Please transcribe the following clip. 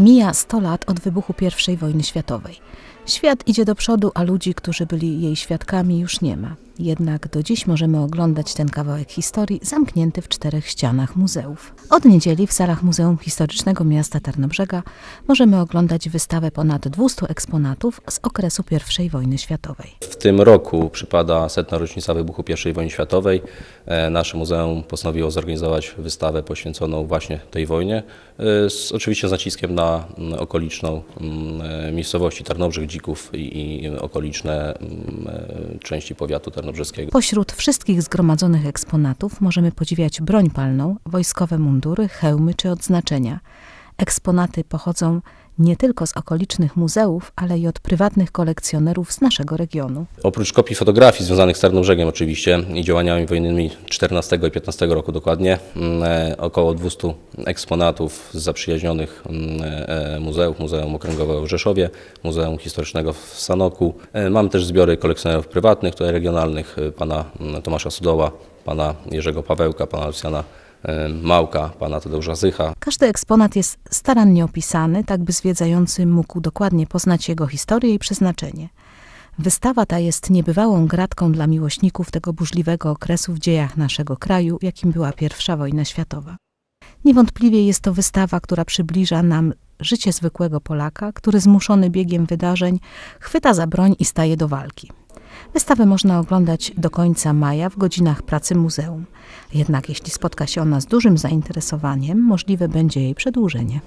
Mija 100 lat od wybuchu I wojny światowej. Świat idzie do przodu, a ludzi, którzy byli jej świadkami, już nie ma. Jednak do dziś możemy oglądać ten kawałek historii zamknięty w czterech ścianach muzeów. Od niedzieli w salach Muzeum Historycznego Miasta Tarnobrzega możemy oglądać wystawę ponad 200 eksponatów z okresu I wojny światowej. W tym roku przypada setna rocznica wybuchu I wojny światowej. E, Nasze muzeum postanowiło zorganizować wystawę poświęconą właśnie tej wojnie, e, z, oczywiście z naciskiem na mm, okoliczną mm, e, miejscowości Tarnobrzeg, Dzików i, i okoliczne mm, e, części powiatu tarnobrzeskiego. Pośród wszystkich zgromadzonych eksponatów możemy podziwiać broń palną, wojskowe mundury, hełmy czy odznaczenia. Eksponaty pochodzą nie tylko z okolicznych muzeów, ale i od prywatnych kolekcjonerów z naszego regionu. Oprócz kopii fotografii związanych z Tarnobrzegiem oczywiście i działaniami wojennymi 14 i 15 roku dokładnie, mm, e, około 200 eksponatów z zaprzyjaźnionych mm, e, muzeów, Muzeum Okręgowego w Rzeszowie, Muzeum Historycznego w Sanoku. E, Mamy też zbiory kolekcjonerów prywatnych, tutaj regionalnych, e, pana mm, Tomasza Sudoła, pana Jerzego Pawełka, pana Lucjana e, Małka, pana Tadeusza Zycha, Każdy eksponat jest starannie opisany, tak by zwiedzający mógł dokładnie poznać jego historię i przeznaczenie. Wystawa ta jest niebywałą gratką dla miłośników tego burzliwego okresu w dziejach naszego kraju, jakim była I wojna światowa. Niewątpliwie jest to wystawa, która przybliża nam życie zwykłego Polaka, który zmuszony biegiem wydarzeń chwyta za broń i staje do walki. Wystawę można oglądać do końca maja w godzinach pracy muzeum. Jednak jeśli spotka się ona z dużym zainteresowaniem, możliwe będzie jej przedłużenie.